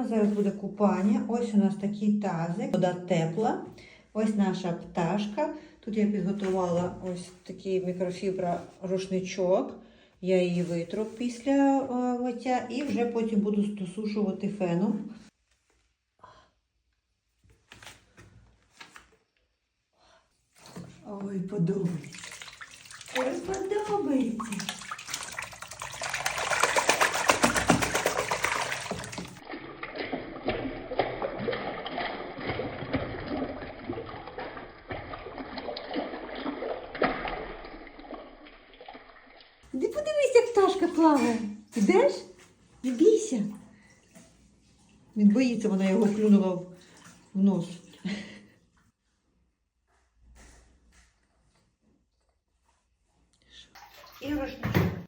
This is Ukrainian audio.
нас зараз буде купання. Ось у нас такий тазик, вода тепла. Ось наша пташка. Тут я підготувала ось такий мікрофібра рушничок. Я її витру після е, миття і вже потім буду досушувати феном. Ой, подобається. Ой, подобається. Іди подивись, як пташка плаває. Ідеш? Не бійся. Він боїться, вона його клюнула в нос. Іграшничок.